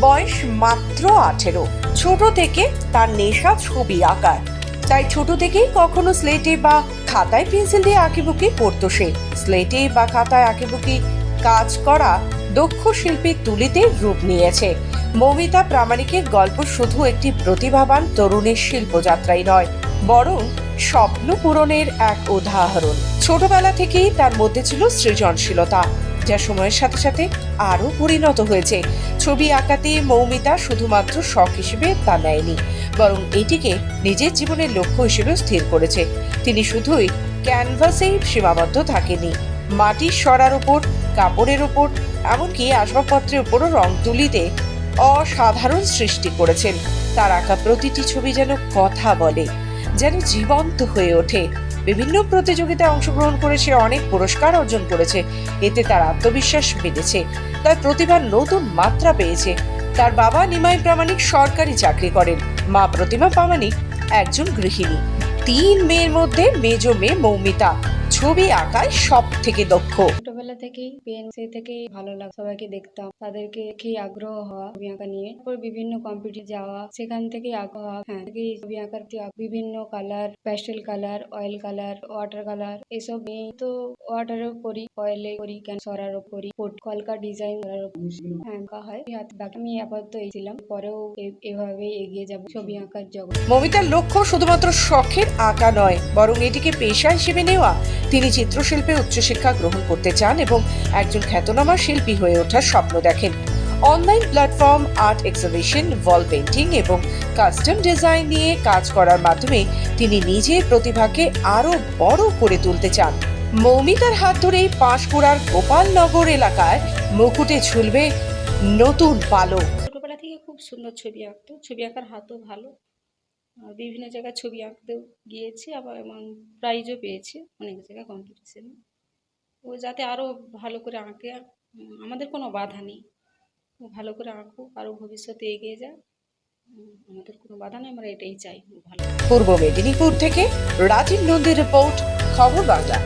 বয়স মাত্র আঠেরো। ছোট থেকে তার নেশা ছবি আঁকার। তাই ছোট থেকেই কখনো স্লেটে বা খাতায় পেন্সিল দিয়ে আঁকিবুকি করতো সে। স্লেটে বা খাতায় আঁকিবুকি কাজ করা দক্ষ শিল্পীর তুলিতে রূপ নিয়েছে। মৌমিতা প্রামাণিকের গল্প শুধু একটি প্রতিভাবান তরুণের শিল্পযাত্রাই নয়, বরং স্বপ্ন পূরণের এক উদাহরণ। ছোটবেলা থেকেই তার মধ্যে ছিল সৃজনশীলতা। যা সময়ের সাথে সাথে আরও পরিণত হয়েছে। ছবি আঁকাতে মৌমিতা শুধুমাত্র শখ হিসেবে তা নেয়নি, বরং এটিকে নিজের জীবনের লক্ষ্য হিসেবে স্থির করেছে। তিনি শুধুই ক্যানভাসেই সীমাবদ্ধ থাকেনি মাটির সরার উপর, কাপড়ের উপর, এমনকি আসবাবপত্রের উপরও রং তুলিতে অসাধারণ সৃষ্টি করেছেন। তার আঁকা প্রতিটি ছবি যেন কথা বলে, যেন জীবন্ত হয়ে ওঠে। বিভিন্ন প্রতিযোগিতায় অংশগ্রহণ করে সে অনেক পুরস্কার অর্জন করেছে। এতে তার আত্মবিশ্বাস বেড়েছে। তার প্রতিভার নতুন মাত্রা পেয়েছে। তার বাবা নিমাই প্রামাণিক সরকারি চাকরি করেন। মা প্রতিমা প্রামাণিক একজন গৃহিণী। তিন মেয়ের মধ্যে মেজ মেয়ে মৌমিতা। ছবি আঁকায় সব থেকে দক্ষ। ছোটবেলা থেকেই পেন সেই থেকেই ভালো লাগ সবাইকে দেখতাম তাদেরকে দেখেই আগ্রহ হওয়া ছবি আঁকা নিয়ে। তারপর বিভিন্ন কম্পিটিশন যাওয়া সেখান থেকেই আগ্রহ হ্যাঁ ছবি আঁকার বিভিন্ন colour pastel colour oil colour water colour এসব নিয়েই তো ওয়াটারও করি অয়েলে করি ক্যান সরারও করি কলকা ডিজাইন করারও হ্যাঁ আঁকা হয়। হাত বাকি আমি আপাতত এই ছিলাম পরেও এ- এভাবেই এগিয়ে যাব ছবি আঁকার জগৎ মমিতার লক্ষ্য শুধুমাত্র শখের আঁকা নয় বরং এটিকে পেশা হিসেবে নেওয়া তিনি চিত্রশিল্পে উচ্চশিক্ষা গ্রহণ করতে চান এবং একজন খ্যাতনামা শিল্পী হয়ে ওঠার স্বপ্ন দেখেন। Online platform, art exhibition, wall painting এবং কাস্টম ডিজাইন নিয়ে কাজ করার মাধ্যমে তিনি নিজের প্রতিভাকে আরও বড় করে তুলতে চান। মৌমিতার হাত ধরেই পাঁশকুড়ার গোপালনগর এলাকায় মুকুটে ঝুলবে নতুন পালক ছোটোবেলা থেকে খুব সুন্দর ছবি আঁকতো। ছবি আঁকার হাতও ভালো। বিভিন্ন জায়গায় ছবি আঁকতেও গিয়েছি, আবার এবং প্রাইজও পেয়েছি, অনেক জায়গায় কম্পিটিশনে ও যাতে আরও ভালো করে আঁকে আমাদের কোনো বাধা নেই। ও ভালো করে আঁকুক আরও ভবিষ্যতে এগিয়ে যাক আমাদের কোনো বাধা নেই, আমরা এটাই চাই ভালো। পূর্ব মেদিনীপুর থেকে রাজীব নন্দীর রিপোর্ট খবর বাংলা